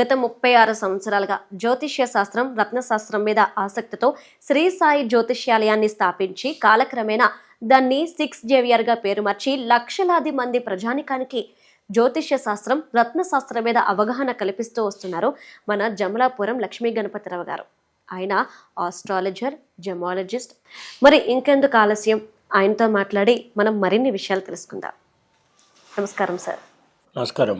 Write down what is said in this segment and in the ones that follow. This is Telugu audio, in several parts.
గత ముప్పై ఆరు సంవత్సరాలుగా జ్యోతిష్య శాస్త్రం రత్నశాస్త్రం మీద ఆసక్తితో శ్రీ సాయి జ్యోతిష్యాలయాన్ని స్థాపించి కాలక్రమేణా దాన్ని సిక్స్ జేవియర్గా పేరు మార్చి లక్షలాది మంది ప్రజానికానికి జ్యోతిష్య శాస్త్రం రత్నశాస్త్రం మీద అవగాహన కల్పిస్తూ వస్తున్నారు మన జమలాపురం లక్ష్మీ గణపతిరావు గారు. ఆయన ఆస్ట్రాలజర్ జమాలజిస్ట్. మరి ఇంకెందుకు ఆలస్యం? ఆయనతో మాట్లాడి మనం మరిన్ని విషయాలు తెలుసుకుందాం. నమస్కారం సార్. నమస్కారం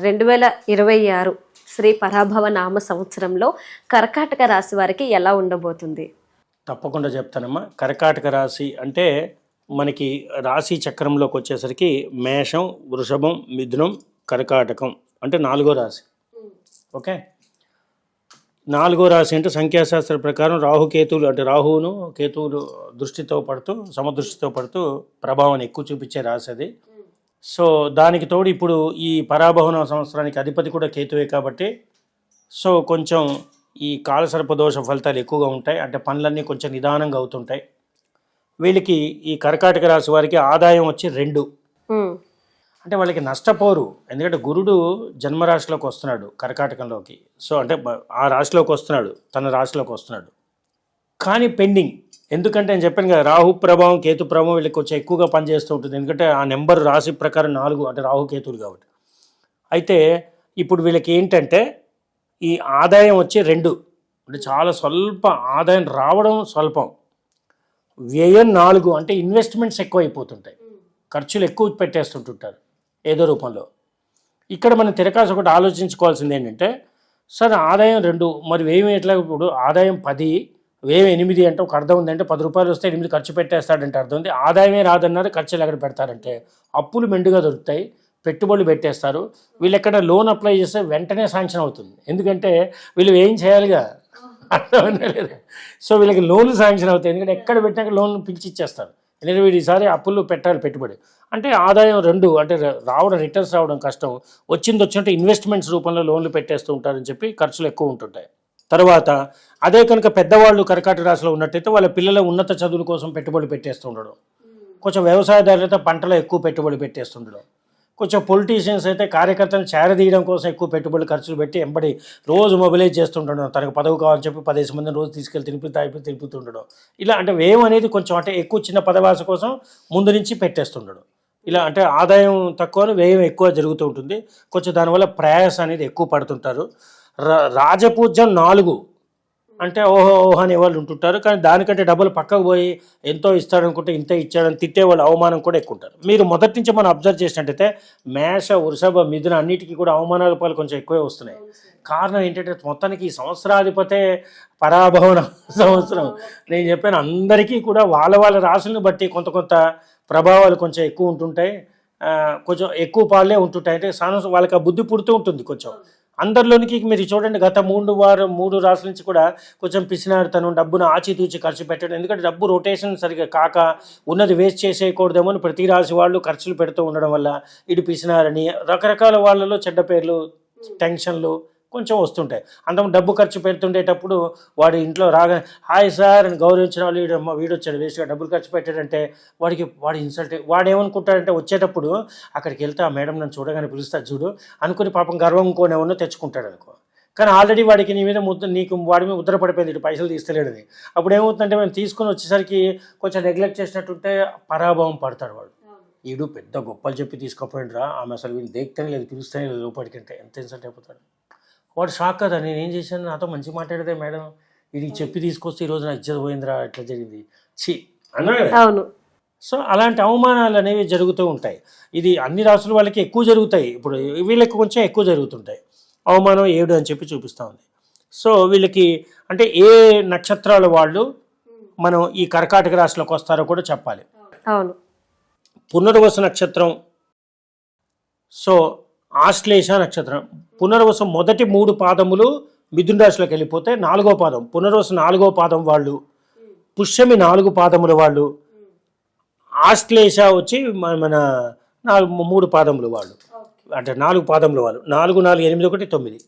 రెండు వేల ఇరవై ఆరు శ్రీ పరాభవ నామ సంవత్సరంలో కర్కాటక రాశి వారికి ఎలా ఉండబోతుంది? తప్పకుండా చెప్తానమ్మా. కర్కాటక రాశి అంటే మనకి రాశి చక్రంలోకి వచ్చేసరికి మేషం వృషభం మిథునం కర్కాటకం అంటే నాలుగో రాశి. ఓకే? నాలుగో రాశి అంటే సంఖ్యాశాస్త్ర ప్రకారం రాహుకేతువులు అంటే రాహువును కేతువులు దృష్టితో పడుతూ సమదృష్టితో పడుతూ ప్రభావాన్ని ఎక్కువ చూపించే రాశి అది. సో దానికి తోడు ఇప్పుడు ఈ పరాభవన సంవత్సరానికి అధిపతి కూడా కేతువే కాబట్టి సో కొంచెం ఈ కాలసర్పదోష ఫలితాలు ఎక్కువగా ఉంటాయి. అంటే పనులన్నీ కొంచెం నిదానంగా అవుతుంటాయి. వీళ్ళకి ఈ కర్కాటక రాశి వారికి ఆదాయం వచ్చి రెండు. అంటే వాళ్ళకి నష్టపోరు. ఎందుకంటే గురుడు జన్మరాశిలోకి వస్తున్నాడు కర్కాటకంలోకి. సో అంటే ఆ రాశిలోకి వస్తున్నాడు తన రాశిలోకి వస్తున్నాడు. కానీ పెండింగ్. ఎందుకంటే నేను చెప్పాను కదా రాహు ప్రభావం కేతు ప్రభావం వీళ్ళకి కొంచెం ఎక్కువగా పనిచేస్తూ ఉంటుంది. ఎందుకంటే ఆ నెంబర్ రాశి ప్రకారం నాలుగు అంటే రాహు కేతులు కాబట్టి. అయితే ఇప్పుడు వీళ్ళకి ఏంటంటే ఈ ఆదాయం వచ్చి రెండు. అంటే చాలా స్వల్ప ఆదాయం రావడం స్వల్పం. వ్యయం నాలుగు. అంటే ఇన్వెస్ట్మెంట్స్ ఎక్కువ అయిపోతుంటాయి ఖర్చులు ఎక్కువ పెట్టేస్తుంటుంటారు ఏదో రూపంలో. ఇక్కడ మనం తిరకాసు ఒకటి ఆలోచించుకోవాల్సింది ఏంటంటే సార్ ఆదాయం రెండు మరి వ్యయం ఎట్లా? ఇప్పుడు ఆదాయం పది వ్యయం ఎనిమిది అంటే ఒక అర్థం ఉందంటే పది రూపాయలు వస్తే ఎనిమిది ఖర్చు పెట్టేస్తాడంటే అర్థం ఉంది. ఆదాయమే రాదన్నారు ఖర్చులు ఎక్కడ పెడతారంటే అప్పులు మెండుగా దొరుకుతాయి పెట్టుబడులు పెట్టేస్తారు. వీళ్ళు ఎక్కడ లోన్ అప్లై చేస్తే వెంటనే శాంక్షన్ అవుతుంది. ఎందుకంటే వీళ్ళు ఏం చేయాలిగా? అర్థమైందా సో వీళ్ళకి లోన్లు శాంక్షన్ అవుతాయి. ఎందుకంటే ఎక్కడ పెట్టినాక లోన్ పిలిచి ఇచ్చేస్తారు. ఎందుకంటే వీడు ఈసారి అప్పులు పెట్టాలి పెట్టుబడి. అంటే ఆదాయం రెండు అంటే రావడం రిటర్న్స్ రావడం కష్టం. వచ్చింది వచ్చినట్టు ఇన్వెస్ట్మెంట్స్ రూపంలో లోన్లు పెట్టేస్తూ ఉంటారని చెప్పి ఖర్చులు ఎక్కువ ఉంటుంటాయి. తర్వాత అదే కనుక పెద్దవాళ్ళు కర్కాటక రాశిలో ఉన్నట్టయితే వాళ్ళ పిల్లల ఉన్నత చదువుల కోసం పెట్టుబడి పెట్టేస్తుండడం. కొంచెం వ్యవసాయదారులు అయితే పంటలో ఎక్కువ పెట్టుబడి పెట్టేస్తుండడం. కొంచెం పొలిటీషియన్స్ అయితే కార్యకర్తలను చేరదీయడం కోసం ఎక్కువ పెట్టుబడి ఖర్చులు పెట్టి ఎంబడి రోజు మొబిలైజ్ చేస్తుండడం. తనకు పదవి కావాలని చెప్పి పదిహేను మందిని రోజు తీసుకెళ్ళి తిరుపతి తాగిపోయి తిరుగుతుండడం ఇలా అంటే వ్యయం అనేది కొంచెం అంటే ఎక్కువ చిన్న పదవాస కోసం ముందు నుంచి పెట్టేస్తుండడం. ఇలా అంటే ఆదాయం తక్కువ వ్యయం ఎక్కువ జరుగుతూ ఉంటుంది. కొంచెం దానివల్ల ప్రయాస అనేది ఎక్కువ పడుతుంటారు. రాజపూజ్యం నాలుగు. అంటే ఓహో ఓహో అనే వాళ్ళు ఉంటుంటారు కానీ దానికంటే డబ్బులు పక్కకు పోయి ఎంతో ఇస్తాడనుకుంటే ఇంత ఇచ్చాడని తిట్టేవాళ్ళు అవమానం కూడా ఎక్కువ ఉంటారు. మీరు మొదటి నుంచి మనం అబ్జర్వ్ చేసినట్టయితే మేష వృషభ మిథున అన్నిటికీ కూడా అవమానాల పాలు కొంచెం ఎక్కువే వస్తున్నాయి. కారణం ఏంటంటే మొత్తానికి ఈ సంవత్సరాధిపతే పరాభవన సంవత్సరం. నేను చెప్పాను అందరికీ కూడా వాళ్ళ వాళ్ళ రాశులను బట్టి కొంత కొంత ప్రభావాలు కొంచెం ఎక్కువ ఉంటుంటాయి. కొంచెం ఎక్కువ పాలే ఉంటుంటాయి. అంటే సాన వాళ్ళకి ఆ బుద్ధి పుడుతూ ఉంటుంది కొంచెం. అందరిలోనికి మీరు చూడండి గత మూడు వారం మూడు రాసుల నుంచి కూడా కొంచెం పిసినాడుతాను డబ్బును ఆచితూచి ఖర్చు పెట్టడం. ఎందుకంటే డబ్బు రొటేషన్ సరిగా కాక ఉన్నది వేస్ట్ చేసేయకూడదేమో అని ప్రతి రాశి వాళ్ళు ఖర్చులు పెడుతూ ఉండడం వల్ల ఇటు పిసినారని రకరకాల వాళ్ళలో చెడ్డ పేర్లు టెన్షన్లు కొంచెం వస్తుంటాయి. అంత డబ్బు ఖర్చు పెడుతుండేటప్పుడు వాడి ఇంట్లో రాగా హాయ్ సార్ అని గౌరవించిన వాళ్ళు వీడు వీడు వచ్చాడు వేస్ట్గా డబ్బులు ఖర్చు పెట్టాడంటే వాడికి వాడు ఇన్సల్ట్ వాడు ఏమనుకుంటాడంటే వచ్చేటప్పుడు అక్కడికి వెళ్తే ఆ మేడం నన్ను చూడగానే పిలుస్తా చూడు అనుకుని పాపం గర్వం కోనేమన్నా తెచ్చుకుంటాడు అనుకో. కానీ ఆల్రెడీ వాడికి నీ మీద ముద్ద నీకు వాడి మీద ముద్ర పడిపోయింది ఇటు పైసలు తీస్తలేడని అప్పుడు ఏమవుతుందంటే మేము తీసుకుని వచ్చేసరికి కొంచెం నెగ్లెక్ట్ చేసినట్టుంటే పరాభవం పడతాడు వాడు. ఈడు పెద్ద గొప్పలు చెప్పి తీసుకోపోయినరా ఆమె అసలు వీళ్ళు దేక్తేనే లేదు పిలుస్తేనే లేదు లోపలికంటే ఎంత ఇన్సల్ట్ అయిపోతాడు. వాడు షాక్ కదా నేను ఏం చేశాను? నాతో మంచి మాట్లాడదే మేడం వీడికి చెప్పి తీసుకొస్తే ఈరోజు నా ఇజ్జత పోయిందిరా ఇట్లా జరిగింది. చి. అవును. సో అలాంటి అవమానాలు అనేవి జరుగుతూ ఉంటాయి. ఇది అన్ని రాసుల వాళ్ళకి ఎక్కువ జరుగుతాయి. ఇప్పుడు వీళ్ళకి కొంచెం ఎక్కువ జరుగుతుంటాయి. అవమానం ఏడు అని చెప్పి చూపిస్తూ ఉంది. సో వీళ్ళకి అంటే ఏ నక్షత్రాల వాళ్ళు మనం ఈ కర్కాటక రాశిలోకి వస్తారో కూడా చెప్పాలి. అవును. పునర్వసు నక్షత్రం. సో ఆశ్లేష నక్షత్రం. పునర్వసు మొదటి మూడు పాదములు మిథున రాశిలోకి వెళ్ళిపోతే నాలుగో పాదం. పునర్వసు నాలుగో పాదం వాళ్ళు. పుష్యమి నాలుగు పాదముల వాళ్ళు. ఆశ్లేష వచ్చి మన- మన నాలుగు మూడు పాదములు వాళ్ళు. అంటే నాలుగు పాదముల వాళ్ళు. నాలుగు నాలుగు ఎనిమిది ఒకటి తొమ్మిది.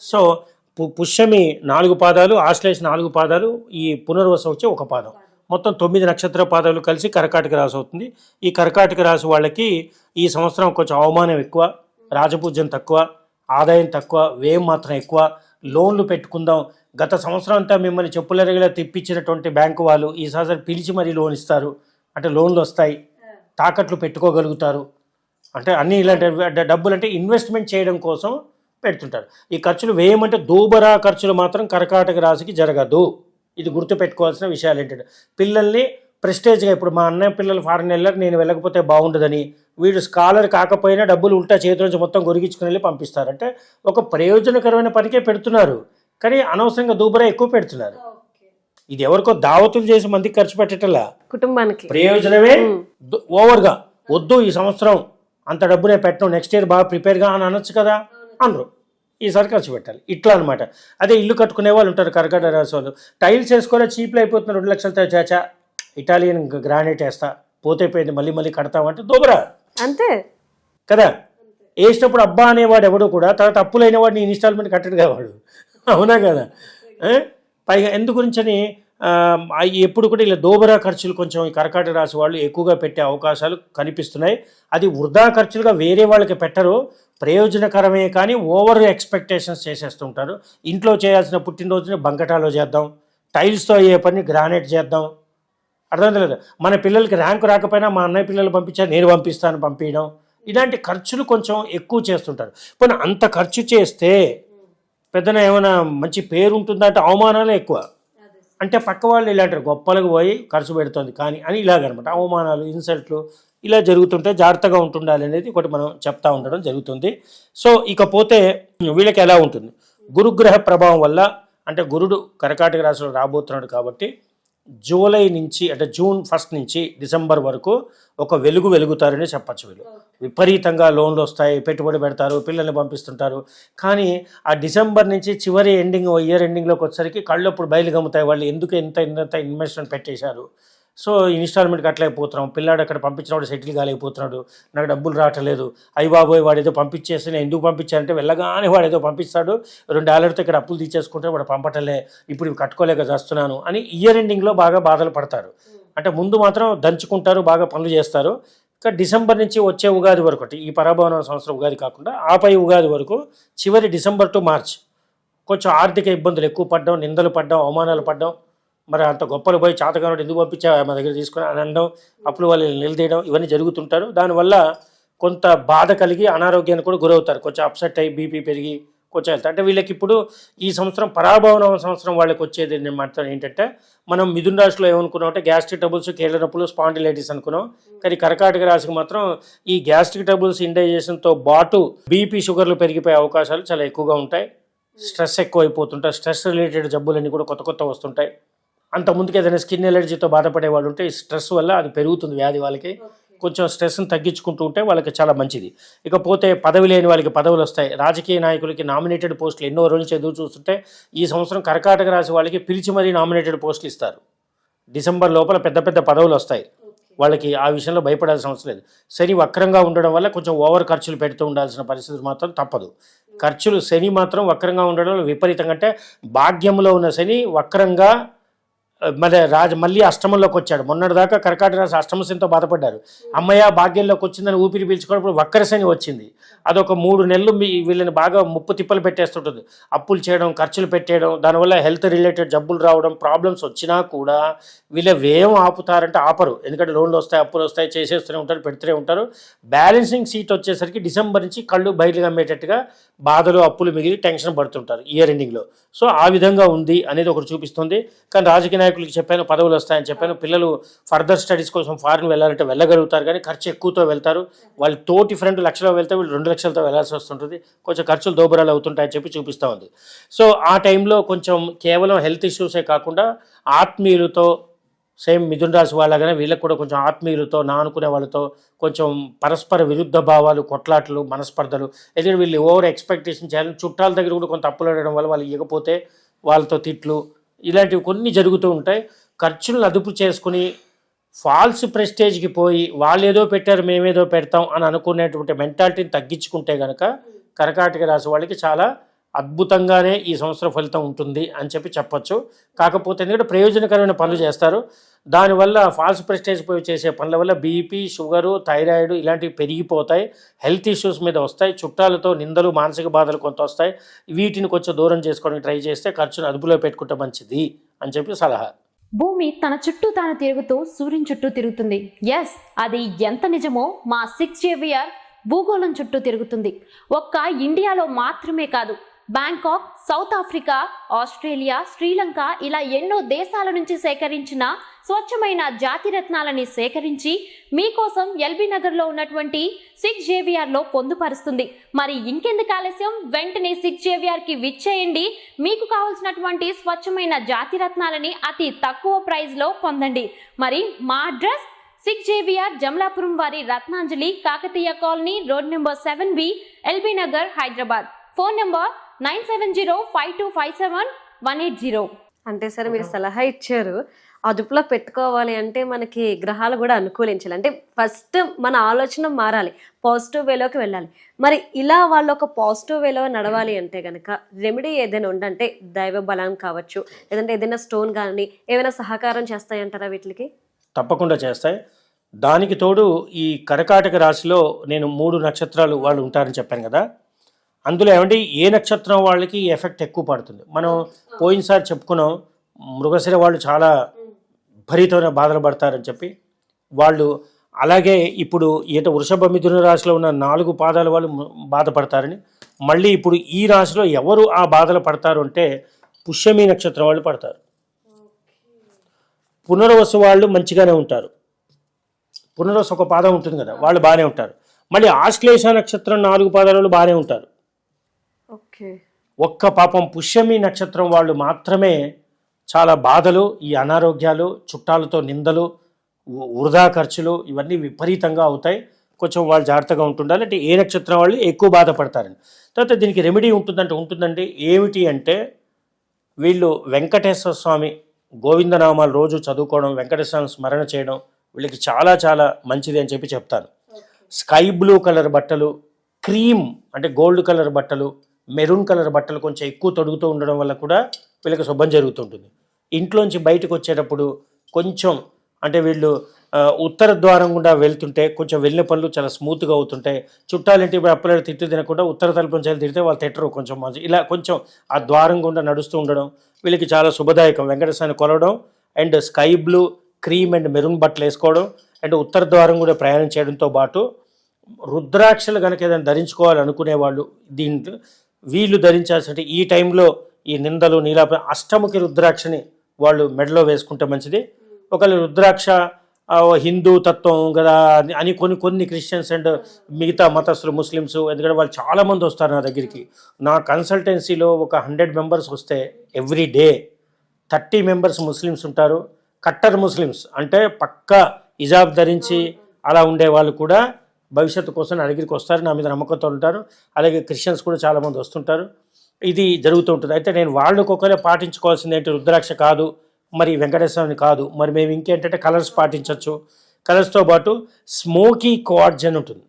సో పుష్యమి నాలుగు పాదాలు ఆశ్లేష నాలుగు పాదాలు ఈ పునర్వసం వచ్చి ఒక పాదం. మొత్తం తొమ్మిది నక్షత్ర పాదాలు కలిసి కర్కాటక రాశి అవుతుంది. ఈ కర్కాటక రాశి వాళ్ళకి ఈ సంవత్సరం కొంచెం అవమానం ఎక్కువ. రాజపూజ్యం తక్కువ ఆదాయం తక్కువ వ్యయం మాత్రం ఎక్కువ. లోన్లు పెట్టుకుందాం. గత సంవత్సరం అంతా మిమ్మల్ని చెప్పులరిగిలా తెప్పించినటువంటి బ్యాంకు వాళ్ళు ఈసారి పిలిచి మరీ లోన్ ఇస్తారు. అంటే లోన్లు వస్తాయి. తాకట్లు పెట్టుకోగలుగుతారు. అంటే అన్ని ఇలాంటి డబ్బులు అంటే ఇన్వెస్ట్మెంట్ చేయడం కోసం పెడుతుంటారు. ఈ ఖర్చులు వేయమంటే దూబరా ఖర్చులు మాత్రం కర్కాటక రాశికి జరగదు. ఇది గుర్తుపెట్టుకోవాల్సిన విషయాలు ఏంటంటే పిల్లల్ని ప్రెస్టేజ్గా ఇప్పుడు మా అన్నయ్య పిల్లలు ఫారెన్ వెళ్ళారు నేను వెళ్ళకపోతే బాగుండదని వీడు స్కాలర్ కాకపోయినా డబ్బులు ఉల్టా చేతి నుంచి మొత్తం గొరిగించుకుని వెళ్ళి పంపిస్తారు. అంటే ఒక ప్రయోజనకరమైన పనికే పెడుతున్నారు. కానీ అనవసరంగా దూబరా ఎక్కువ పెడుతున్నారు. ఇది ఎవరికో దావతులు చేసి మందికి ఖర్చు పెట్టటలా? కుటుంబానికి. ప్రయోజనమే ఓవర్గా. వద్దు ఈ సంవత్సరం. అంత డబ్బు నేను పెట్టను. నెక్స్ట్ ఇయర్ బాగా ప్రిపేర్గా అని అనొచ్చు కదా? అనరు. ఈసారి ఖర్చు పెట్టాలి. ఇట్లా అనమాట అదే ఇల్లు కట్టుకునే వాళ్ళు ఉంటారు కర్కట రాసి వాళ్ళు. టైల్స్ వేసుకోలే చీప్లో అయిపోతున్నారు రెండు లక్షలతో చాచా ఇటాలియన్ గ్రానైట్ వేస్తా. పోతే పోయింది. మళ్ళీ మళ్ళీ కడతామంటే దోబరా. అంతే. కదా? వేసినప్పుడు అబ్బా అనేవాడు ఎవడో కూడా తర్వాత అప్పులైన వాడిని ఇన్స్టాల్మెంట్ కట్టడు కావాడు అవునా కదా? పైగా ఎందు గురించని ఎప్పుడు కూడా ఇలా దోబరా ఖర్చులు కొంచెం కరకాట రాసి వాళ్ళు ఎక్కువగా పెట్టే అవకాశాలు కనిపిస్తున్నాయి. అది వృధా ఖర్చులుగా వేరే వాళ్ళకి పెట్టరు. ప్రయోజనకరమే కానీ ఓవర్ ఎక్స్పెక్టేషన్స్ చేసేస్తుంటారు ఇంట్లో చేయాల్సిన పుట్టినరోజున బంకటాలో చేద్దాం. టైల్స్తో అయ్యే పని గ్రానైట్ చేద్దాం. అర్థం లేదు? మన పిల్లలకి ర్యాంకు రాకపోయినా మా అన్నయ్య పిల్లలు పంపించారు నేను పంపిస్తాను పంపించడం. ఇలాంటి ఖర్చులు కొంచెం ఎక్కువ చేస్తుంటారు. పోనీ అంత ఖర్చు చేస్తే పెద్దన ఏమైనా మంచి పేరు ఉంటుందా అంటే అవమానాలే ఎక్కువ. అంటే పక్క వాళ్ళు ఇలాంటి గొప్పలకు పోయి ఖర్చు పెడుతుంది కానీ అని ఇలాగనమాట. అవమానాలు ఇన్సల్ట్లు ఇలా జరుగుతుంటే జాగ్రత్తగా ఉంటుండాలి అనేది ఒకటి మనం చెప్తా ఉండడం జరుగుతుంది. సో ఇకపోతే వీళ్ళకి ఎలా ఉంటుంది? గురుగ్రహ ప్రభావం వల్ల అంటే గురుడు కరకాటక రాశిలో రాబోతున్నాడు కాబట్టి జూలై నుంచి అంటే జూన్ ఫస్ట్ నుంచి డిసెంబర్ వరకు ఒక వెలుగు వెలుగుతారని చెప్పచ్చు వీళ్ళు. విపరీతంగా లోన్లు వస్తాయి పెట్టుబడి పెడతారు పిల్లల్ని పంపిస్తుంటారు. కానీ ఆ డిసెంబర్ నుంచి చివరి ఎండింగ్ ఇయర్ ఎండింగ్లోకి వచ్చేసరికి కళ్ళు అప్పుడు బయలు గమ్ముతాయి వాళ్ళు ఎందుకు ఎంత ఇంత ఇన్వెస్ట్మెంట్ పెట్టేశారు? సో ఇన్స్టాల్మెంట్ కట్టలేకపోతున్నాం. పిల్లాడు అక్కడ పంపించినప్పుడు సెటిల్ కాలేకపోతున్నాడు. నాకు డబ్బులు రావట్లేదు. అయ్యి బాబోయ్ వాడు ఏదో పంపించేసి నేను ఎందుకు పంపించానంటే వెళ్ళగానే వాడు ఏదో పంపిస్తాడు. రెండు డాలర్తో ఇక్కడ అప్పులు తీసేసుకుంటే వాడు పంపటలే. ఇప్పుడు ఇవి కట్టుకోలేక చేస్తున్నాను అని ఇయర్ ఎండింగ్లో బాగా బాధలు పడతారు. అంటే ముందు మాత్రం దంచుకుంటారు బాగా పనులు చేస్తారు. ఇంకా డిసెంబర్ నుంచి వచ్చే ఉగాది వరకు ఈ పరాభవన సంవత్సరం ఉగాది కాకుండా ఆపై ఉగాది వరకు చివరి డిసెంబర్ టు మార్చ్ కొంచెం ఆర్థిక ఇబ్బందులు ఎక్కువ పడ్డం నిందలు పడ్డం అవమానాలు పడ్డం మరి అంత గొప్పలు పోయి చాతగానుడు ఎందుకు పంపించా మా దగ్గర తీసుకుని అని అనడం అప్పుడు వాళ్ళు నిలదీయడం ఇవన్నీ జరుగుతుంటారు. దానివల్ల కొంత బాధ కలిగి అనారోగ్యానికి కూడా గురవుతారు. కొంచెం అప్సెట్ అయ్యి బీపీ పెరిగి కొంచెం వెళ్తారు. అంటే వీళ్ళకి ఇప్పుడు ఈ సంవత్సరం పరాభవన సంవత్సరం వాళ్ళకి వచ్చేది మాత్రం ఏంటంటే మనం మిథున్ రాశిలో ఏమనుకున్నాం అంటే గ్యాస్ట్రిక్ ట్రబుల్స్ కీళ్ళ నొప్పులు స్పాండిలైటిస్ అనుకున్నాం. కానీ కర్కాటక రాశికి మాత్రం ఈ గ్యాస్ట్రిక్ ట్రబుల్స్ ఇండైజేషన్తో పాటు బీపీ షుగర్లు పెరిగిపోయే అవకాశాలు చాలా ఎక్కువగా ఉంటాయి. స్ట్రెస్ ఎక్కువ అయిపోతుంటాయి స్ట్రెస్ రిలేటెడ్ జబ్బులన్నీ కూడా కొత్త కొత్త వస్తుంటాయి. అంత ముందుకు ఏదైనా స్కిన్ ఎలర్జీతో బాధపడే వాళ్ళు ఉంటే ఈ స్ట్రెస్ వల్ల అది పెరుగుతుంది వ్యాధి వాళ్ళకి. కొంచెం స్ట్రెస్ని తగ్గించుకుంటూ ఉంటే వాళ్ళకి చాలా మంచిది. ఇకపోతే పదవి లేని వాళ్ళకి పదవులు వస్తాయి. రాజకీయ నాయకులకి నామినేటెడ్ పోస్టులు ఎన్నో రోజులు చదువు చూస్తుంటే ఈ సంవత్సరం కర్కాటక రాశి వాళ్ళకి పిలిచి మరీ నామినేటెడ్ పోస్టులు ఇస్తారు. డిసెంబర్ లోపల పెద్ద పెద్ద పదవులు వస్తాయి. వాళ్ళకి ఆ విషయంలో భయపడాల్సిన అవసరం లేదు. శని వక్రంగా ఉండడం వల్ల కొంచెం ఓవర్ ఖర్చులు పెడుతూ ఉండాల్సిన పరిస్థితి మాత్రం తప్పదు. ఖర్చులు శని మాత్రం వక్రంగా ఉండడం విపరీతంగా అంటే భాగ్యంలో ఉన్న శని వక్రంగా మరి రాజు మళ్ళీ అష్టమంలోకి వచ్చాడు. మొన్నటిదాకా కర్కాటక రాశి అష్టమశనితో బాధపడ్డారు. అమ్మయ్య భాగ్యంలోకి వచ్చిందని ఊపిరి పీల్చుకున్నప్పుడు వక్రశని వచ్చింది. అదొక మూడు నెలలు మీ వీళ్ళని బాగా ముప్పు తిప్పలు పెట్టేస్తుంటుంది. అప్పులు చేయడం ఖర్చులు పెట్టేయడం దానివల్ల హెల్త్ రిలేటెడ్ జబ్బులు రావడం ప్రాబ్లమ్స్ వచ్చినా కూడా వీళ్ళ వ్యయం ఆపుతారంటే ఆపరు. ఎందుకంటే లోన్లు వస్తాయి అప్పులు వస్తాయి చేసేస్తూనే ఉంటారు పెడుతూనే ఉంటారు. బ్యాలెన్సింగ్ సీట్ వచ్చేసరికి డిసెంబర్ నుంచి కళ్ళు బయలు అమ్మేటట్టుగా బాధలు అప్పులు మిగిలి టెన్షన్ పడుతుంటారు ఇయర్ ఎండింగ్లో. సో ఆ విధంగా ఉంది అనేది ఒకటి చూపిస్తుంది. కానీ రాజకీయ నాయకులకి చెప్పాను పదవులు వస్తాయని చెప్పాను. పిల్లలు ఫర్దర్ స్టడీస్ కోసం ఫారిన్ వెళ్ళాలంటే వెళ్ళగలుగుతారు కానీ ఖర్చు ఎక్కువతో వెళ్తారు. వాళ్ళ తోటి ఫ్రెండ్ లక్షలో వెళ్తే వీళ్ళు రెండు లక్షలతో వెళ్ళాల్సి వస్తుంటుంది. కొంచెం ఖర్చులు దోబరాలు అవుతుంటాయని చెప్పి చూపిస్తూ ఉంది. సో ఆ టైంలో కొంచెం కేవలం హెల్త్ ఇష్యూసే కాకుండా ఆత్మీయులతో సేమ్ మిథున్ రాశి వాళ్ళగానే వీళ్ళకి కూడా కొంచెం ఆత్మీయులతో నా అనుకునే వాళ్ళతో కొంచెం పరస్పర విరుద్ధ భావాలు కొట్లాటలు మనస్పర్ధలు ఎందుకంటే వీళ్ళు ఓవర్ ఎక్స్పెక్టేషన్ చేయాలని చుట్టాల దగ్గర కూడా కొంత అప్పులు అడగడం వల్ల వాళ్ళు ఇవ్వకపోతే వాళ్ళతో తిట్లు ఇలాంటివి కొన్ని జరుగుతూ ఉంటాయి. ఖర్చులను అదుపు చేసుకుని ఫాల్స్ ప్రెస్టేజ్కి పోయి వాళ్ళు ఏదో పెట్టారు మేమేదో పెడతాం అని అనుకునేటువంటి మెంటాలిటీని తగ్గించుకుంటే కనుక కర్కాటక రాశి వాళ్ళకి చాలా అద్భుతంగానే ఈ సంవత్సరం ఫలితం ఉంటుంది అని చెప్పి చెప్పచ్చు. కాకపోతే ఎందుకంటే ప్రయోజనకరమైన పనులు చేస్తారు. దానివల్ల ఫాల్స్ ప్రెస్టేజ్ పోయి చేసే పనుల వల్ల బీపీ షుగరు థైరాయిడ్ ఇలాంటివి పెరిగిపోతాయి. హెల్త్ ఇష్యూస్ మీద వస్తాయి. చుట్టాలతో నిందలు మానసిక బాధలు కొంత వస్తాయి. వీటిని కొంచెం దూరం చేసుకోవడానికి ట్రై చేస్తే ఖర్చును అదుపులో పెట్టుకుంటే మంచిది అని చెప్పి సలహా. భూమి తన చుట్టూ తాను తిరుగుతూ సూర్యుని చుట్టూ తిరుగుతుంది. ఎస్ అది ఎంత నిజమో మా సిక్స్ జేవియర్ భూగోళం చుట్టూ తిరుగుతుంది. ఒక్క ఇండియాలో మాత్రమే కాదు Bangkok South Africa Australia Sri Lanka ఇలా ఎన్నో దేశాల నుంచి సేకరించిన స్వచ్ఛమైన జాతి రత్నాలని సేకరించి మీకోసం ఎల్బీ నగర్లో ఉన్నటువంటి సిక్స్ జేవిఆర్లో పొందుపరుస్తుంది. మరి ఇంకెందుకు ఆలస్యం? వెంటనే సిక్స్ జేవిఆర్కి విచ్చేయండి. మీకు కావాల్సినటువంటి స్వచ్ఛమైన జాతి రత్నాలని అతి తక్కువ ప్రైస్లో పొందండి. మరి మా అడ్రస్ సిక్స్ జేవిఆర్ జమలాపురం వారి Ratnanjali Kakatiya colony road number seven B LB Nagar Hyderabad. Phone number nine seven zero five two five seven one eight zero. అంటే సార్ మీరు సలహా ఇచ్చారు. అదుపులో పెట్టుకోవాలి అంటే మనకి గ్రహాలు కూడా అనుకూలించాలి. అంటే ఫస్ట్ మన ఆలోచన మారాలి. పాజిటివ్ వేలోకి వెళ్ళాలి. మరి ఇలా వాళ్ళు ఒక పాజిటివ్ వేలో నడవాలి అంటే కనుక రెమెడీ ఏదైనా ఉందంటే దైవ బలం కావచ్చు. లేదంటే ఏదైనా స్టోన్ కానీ ఏమైనా సహకారం చేస్తాయంటారా వీటికి? తప్పకుండా చేస్తాయి. దానికి తోడు ఈ కరకాటక రాశిలో నేను మూడు నక్షత్రాలు వాళ్ళు ఉంటారని చెప్పాను కదా. అందులో ఏమంటే ఏ నక్షత్రం వాళ్ళకి ఎఫెక్ట్ ఎక్కువ పడుతుంది? మనం పోయినసారి చెప్పుకున్నాం మృగశిర వాళ్ళు చాలా విపరీతమైన బాధలు పడతారని చెప్పి వాళ్ళు అలాగే ఇప్పుడు ఈట వృషభ మిథున రాశిలో ఉన్న నాలుగు పాదాల వాళ్ళు బాధపడతారని మళ్ళీ ఇప్పుడు ఈ రాశిలో ఎవరు ఆ బాధలు పడతారు అంటే పుష్యమి నక్షత్రం వాళ్ళు పడతారు. పునర్వసు వాళ్ళు మంచిగానే ఉంటారు. పునర్వసు ఒక పాదం ఉంటుంది కదా వాళ్ళు బాగానే ఉంటారు. మళ్ళీ ఆశ్లేష నక్షత్రం నాలుగు పాదాల వాళ్ళు బాగానే ఉంటారు. ఓకే. ఒక్క పాపం పుష్యమి నక్షత్రం వాళ్ళు మాత్రమే చాలా బాధలు ఈ అనారోగ్యాలు చుట్టాలతో నిందలు వృధా ఖర్చులు ఇవన్నీ విపరీతంగా అవుతాయి. కొంచెం వాళ్ళు జాగ్రత్తగా ఉంటుండాలి. అంటే ఏ నక్షత్రం వాళ్ళు ఎక్కువ బాధపడతారని. తర్వాత దీనికి రెమెడీ ఉంటుందంటే ఉంటుందండి ఏమిటి అంటే వీళ్ళు వెంకటేశ్వర స్వామి గోవిందనామాలు రోజు చదువుకోవడం వెంకటేశ్వర స్మరణ చేయడం వీళ్ళకి చాలా చాలా మంచిది అని చెప్పి చెప్తాను స్కై బ్లూ కలర్ బట్టలు క్రీమ్ అంటే గోల్డ్ కలర్ బట్టలు మెరూన్ కలర్ బట్టలు కొంచెం ఎక్కువ తొడుగుతూ ఉండడం వల్ల కూడా వీళ్ళకి శుభం జరుగుతుంటుంది. ఇంట్లోంచి బయటకు వచ్చేటప్పుడు కొంచెం అంటే వీళ్ళు ఉత్తర ద్వారం గుండా వెళ్తుంటే కొంచెం వెళ్ళిన పనులు చాలా స్మూత్గా అవుతుంటాయి. చుట్టాలింటి అప్పలేడు తిట్టు తినకుండా ఉత్తర తలుపు నుంచి తిడితే వాళ్ళు తిట్టరు కొంచెం మంచి. ఇలా కొంచెం ఆ ద్వారం గుండా నడుస్తూ ఉండడం వీళ్ళకి చాలా శుభదాయకం. వెంకటేశ్వరాన్ని కొలవడం and sky blue cream and maroon బట్టలు వేసుకోవడం అండ్ ఉత్తర ద్వారం కూడా ప్రయాణం చేయడంతో పాటు రుద్రాక్షలు కనుక ఏదైనా ధరించుకోవాలనుకునే వాళ్ళు దీంట్లో వీళ్ళు ధరించాల్సిన ఈ టైంలో ఈ నిందలు నీలాప అష్టముఖి రుద్రాక్షని వాళ్ళు మెడలో వేసుకుంటే మంచిది. ఒకవేళ రుద్రాక్ష హిందూ తత్వం కదా అని- అని కొన్ని కొన్ని క్రిస్టియన్స్ అండ్ మిగతా మతస్థులు ముస్లిమ్స్ ఎందుకంటే వాళ్ళు చాలామంది వస్తారు నా దగ్గరికి. నా కన్సల్టెన్సీలో ఒక హండ్రెడ్ మెంబర్స్ వస్తే every day thirty members Muslims ఉంటారు. కట్టర్ ముస్లిమ్స్ అంటే పక్క ఇజాబ్ ధరించి అలా ఉండే వాళ్ళు కూడా భవిష్యత్తు కోసం నా దగ్గరికి వస్తారు. నా మీద నమ్మకంతో ఉంటారు. అలాగే క్రిస్టియన్స్ కూడా చాలామంది వస్తుంటారు. ఇది జరుగుతూ ఉంటుంది. అయితే నేను వాళ్ళకి ఒకరే పాటించుకోవాల్సింది ఏంటి రుద్రాక్ష కాదు మరి వెంకటేశ్వరుని కాదు. మరి మేము ఇంకేంటంటే కలర్స్ పాటించవచ్చు కలర్స్తో పాటు స్మోకీ క్వాడ్జ్ అని ఉంటుంది.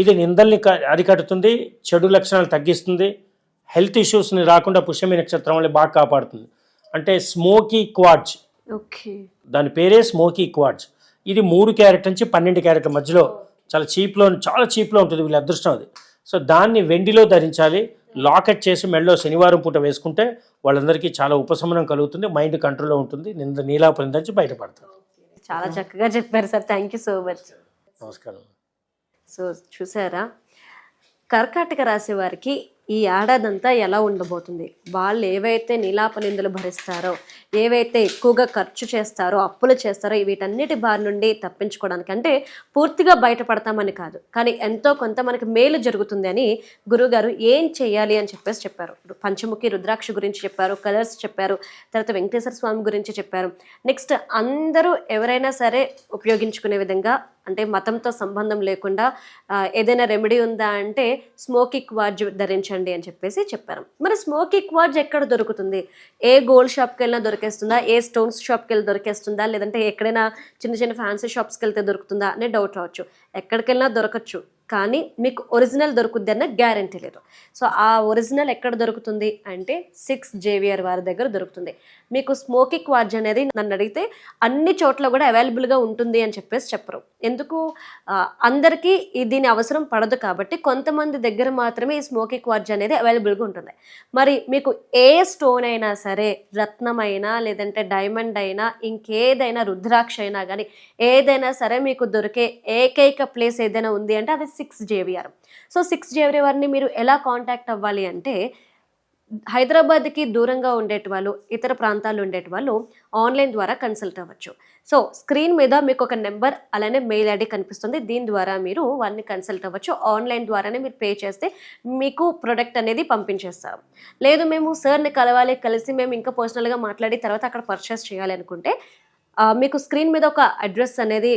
ఇది నిందల్ని అరికడుతుంది చెడు లక్షణాలు తగ్గిస్తుంది హెల్త్ ఇష్యూస్ని రాకుండా పుష్యమి నక్షత్రం వల్ల బాగా కాపాడుతుంది. అంటే స్మోకీ క్వాడ్జ్. ఓకే. దాని పేరే స్మోకీ క్వాడ్జ్. ఇది మూడు క్యారెట్ నుంచి పన్నెండు క్యారెట్ల మధ్యలో చాలా చీప్లో చాలా చీప్లో ఉంటుంది వీళ్ళ అదృష్టం అది. సో దాన్ని వెండిలో ధరించాలి లాకెట్ చేసి మెడలో శనివారం పూట వేసుకుంటే వాళ్ళందరికీ చాలా ఉపశమనం కలుగుతుంది మైండ్ కంట్రోల్లో ఉంటుంది నింద నీలాపరి నుంచి బయటపడతారు. చాలా చక్కగా చెప్పారు sir. Thank you so much నమస్కారం. సో చూసారా? కర్కాటక రాశి వారికి ఈ ఏడాదంతా ఎలా ఉండబోతుంది? వాళ్ళు ఏవైతే నీలాప నిందలు భరిస్తారో ఏవైతే ఎక్కువగా ఖర్చు చేస్తారో అప్పులు చేస్తారో వీటన్నిటి బారి నుండి తప్పించుకోవడానికి అంటే పూర్తిగా బయటపడతామని కాదు. కానీ ఎంతో కొంత మనకి మేలు జరుగుతుంది అని గురుగారు ఏం చేయాలి అని చెప్పేసి చెప్పారు. పంచముఖి రుద్రాక్ష గురించి చెప్పారు కలర్స్ చెప్పారు తర్వాత వెంకటేశ్వర స్వామి గురించి చెప్పారు. నెక్స్ట్ అందరూ ఎవరైనా సరే ఉపయోగించుకునే విధంగా అంటే మతంతో సంబంధం లేకుండా ఏదైనా రెమెడీ ఉందా అంటే స్మోకిక్ వాజ్ ధరించండి. అని చెప్పేసి చెప్పారు. మరి స్మోకీ క్వార్జ్ ఎక్కడ దొరుకుతుంది? ఏ గోల్డ్ షాప్కి వెళ్ళినా దొరికేస్తుందా? ఏ స్టోన్స్ షాప్కి వెళ్ళి దొరికేస్తుందా? లేదంటే ఎక్కడైనా చిన్న చిన్న ఫ్యాన్సీ షాప్స్కి వెళ్తే దొరుకుతుందా? అనే డౌట్ రావచ్చు. ఎక్కడికి వెళ్ళినా దొరకచ్చు. కానీ మీకు ఒరిజినల్ దొరుకుద్ది అన్న గ్యారంటీ లేదు. సో ఆ ఒరిజినల్ ఎక్కడ దొరుకుతుంది అంటే సిక్స్ జేవియర్ వారి దగ్గర దొరుకుతుంది. మీకు స్మోకింగ్ వాడ్జ్ అనేది నన్ను అడిగితే అన్ని చోట్ల కూడా అవైలబుల్గా ఉంటుంది అని చెప్పేసి చెప్పరు. ఎందుకు? అందరికీ దీని అవసరం పడదు కాబట్టి కొంతమంది దగ్గర మాత్రమే ఈ స్మోకింగ్ వాడ్జ్ అనేది అవైలబుల్గా ఉంటుంది. మరి మీకు ఏ స్టోన్ అయినా సరే రత్నమైనా లేదంటే డైమండ్ అయినా ఇంకేదైనా రుద్రాక్ష అయినా కానీ ఏదైనా సరే మీకు దొరికే ఏకైక ప్లేస్ ఏదైనా ఉంది అంటే అది సిక్స్ జేవిఆర్ సో సిక్స్ జేవిఆర్ని మీరు ఎలా కాంటాక్ట్ అవ్వాలి అంటే హైదరాబాద్కి దూరంగా ఉండేటి వాళ్ళు ఇతర ప్రాంతాలు ఉండేటి వాళ్ళు ఆన్లైన్ ద్వారా కన్సల్ట్ అవ్వచ్చు. సో స్క్రీన్ మీద మీకు ఒక నెంబర్ అలానే మెయిల్ ఐడి కనిపిస్తుంది. దీని ద్వారా మీరు వాళ్ళని కన్సల్ట్ అవ్వచ్చు. ఆన్లైన్ ద్వారానే మీరు పే చేస్తే మీకు ప్రొడక్ట్ అనేది పంపించేస్తారు. లేదు మేము సార్ని కలవాలి కలిసి మేము ఇంకా పర్సనల్గా మాట్లాడి తర్వాత అక్కడ పర్చేస్ చేయాలి అనుకుంటే మీకు స్క్రీన్ మీద ఒక అడ్రస్ అనేది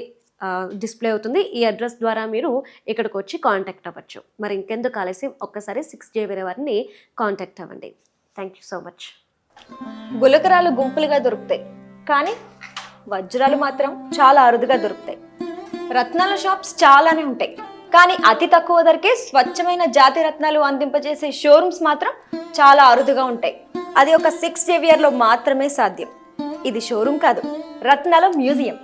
డిస్ప్లే అవుతుంది. ఈ అడ్రస్ ద్వారా మీరు ఇక్కడికి వచ్చి కాంటాక్ట్ అవ్వచ్చు. మరి ఇంకెందుకు ఆలస్యం? ఒక్కసారి సిక్స్ జే వేరే వారిని కాంటాక్ట్ అవ్వండి. థ్యాంక్ యూ సో మచ్ గులకరాలు గుంపులుగా దొరుకుతాయి. కానీ వజ్రాలు మాత్రం చాలా అరుదుగా దొరుకుతాయి. రత్నాల షాప్స్ చాలానే ఉంటాయి. కానీ అతి తక్కువ ధరకే స్వచ్ఛమైన జాతి రత్నాలు అందింపజేసే షోరూమ్స్ మాత్రం చాలా అరుదుగా ఉంటాయి. అది ఒక సిక్స్ జేవియర్లో మాత్రమే సాధ్యం. ఇది షోరూమ్ కాదు రత్నాల మ్యూజియం